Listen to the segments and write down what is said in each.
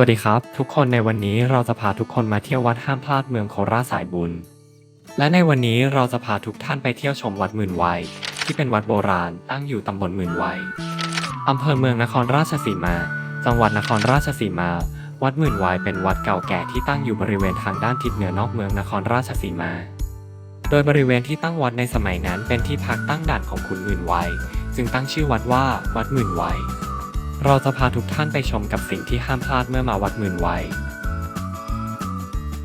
วัสดีครับ ทุกคนในวันนี้เราจะพาทุกคนมาเที่ยววัดห้ามพลาดเมืองโคราชสายบุญ และในวันนี้เราจะพาทุกท่านไปเที่ยวชมวัดหมื่นวัย ที่เป็นวัดโบราณตั้งอยู่ตำบลหมื่นวัยอำเภอเมืองนครราชสีมา จังหวัดนครราชสีมา วัดหมื่นวัยเป็นวัดเก่าแก่ที่ตั้งอยู่บริเวณทางด้านทิศเหนือนอกเมืองนครราชสีมา โดยบริเวณที่ตั้งวัดในสมัยนั้นเป็นที่พักตั้งด่านของขุนหมื่นวัย จึงตั้งชื่อวัดว่าวัดหมื่นวัย เราจะพาทุกท่านไปชมกับสิ่งที่ห้ามพลาดเมื่อมาวัดหมื่นวัย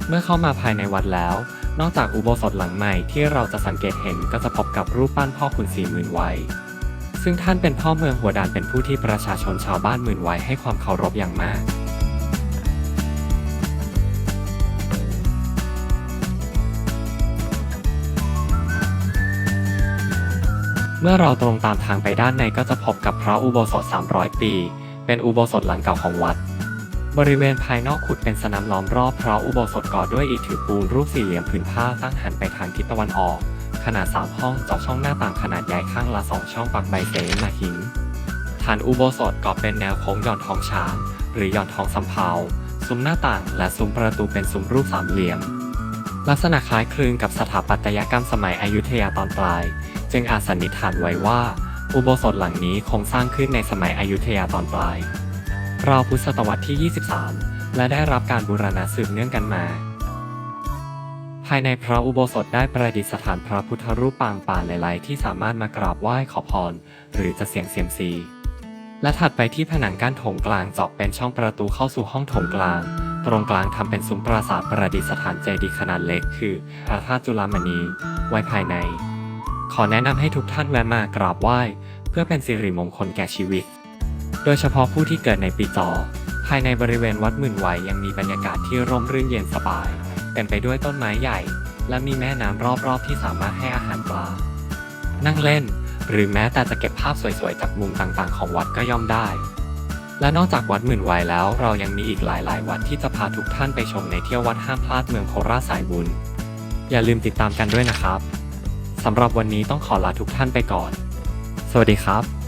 เมื่อเข้ามาภายในวัดแล้ว นอกจากอุโบสถหลังใหม่ที่เราจะสังเกตเห็นก็จะพบกับรูปปั้นพ่อขุนศรีหมื่นวัย ซึ่งท่านเป็นพ่อเมืองหัวดานเป็นผู้ที่ประชาชนชาวบ้านหมื่นวัยให้ความเคารพอย่างมาก เมื่อเราตรงตามทางไปด้านในก็จะพบกับพระอุโบสถ 300 ปี เป็นอุโบสถหลังเก่าของวัด บริเวณภายนอกขุดเป็นสนามล้อมรอบพระอุโบสถก่อด้วยอิฐถือปูนรูปสี่เหลี่ยมผืนผ้าตั้งหันไปทางทิศตะวันออก ขนาด 3 ห้องเจาะช่องหน้าต่างขนาดใหญ่ข้างละ 2 ช่องปักใบเสมาหินฐานอุโบสถก่อเป็นแนวโค้งหย่อนทองช้าง หรือหย่อนทองสำเภาซุ้มหน้าต่างและซุ้มประตูเป็นซุ้มรูปสามเหลี่ยม ลักษณะคล้ายคลึงกับสถาปัตยกรรมสมัยอยุธยาตอนปลาย จึงอาจสันนิษฐานไว้ว่า อุโบสถหลังนี้คงสร้างขึ้นในสมัยอยุธยาตอนปลาย ราวพุทธศตวรรษที่ 23 และได้รับการบูรณะสืบเนื่องกันมา ภายในพระอุโบสถได้ประดิษฐานพระพุทธรูปปางป่าหลายๆ ที่สามารถมากราบไหว้ขอพร หรือจะเสี่ยงเซียมซีและถัดไปที่ผนังกั้นโถงกลางเจาะเป็นช่องประตูเข้าสู่ห้องโถงกลาง ตรงกลางทำเป็นซุ้มปราสาทประดิษฐานเจดีย์ขนาดเล็ก คือพระธาตุจุลามณี ไว้ภายใน ขอแนะนำให้ทุกท่านแวะมากราบไหว้ เพื่อเป็นสิริมงคลแก่ชีวิต โดยเฉพาะผู้ที่เกิดในปีจอภายในบริเวณวัดหมื่นวัยยังมีบรรยากาศที่ร่มรื่นเย็นสบายเต็มไปด้วยต้นไม้ใหญ่ และมีแม่น้ำรอบๆ ที่สามารถให้อาหารปลา นั่งเล่น หรือแม้แต่จะเก็บภาพสวยๆ จากมุมต่างๆ ของวัดก็ย่อมได้ และนอกจากวัดหมื่นวัยแล้ว เรายังมีอีกหลายๆ วัดที่จะพาทุกท่านไปชมในเที่ยววัดห้ามพลาดเมืองโคราชสายบุญ อย่าลืมติดตามกันด้วยนะครับ สำหรับวันนี้ต้องขอลาทุกท่านไปก่อน สวัสดีครับ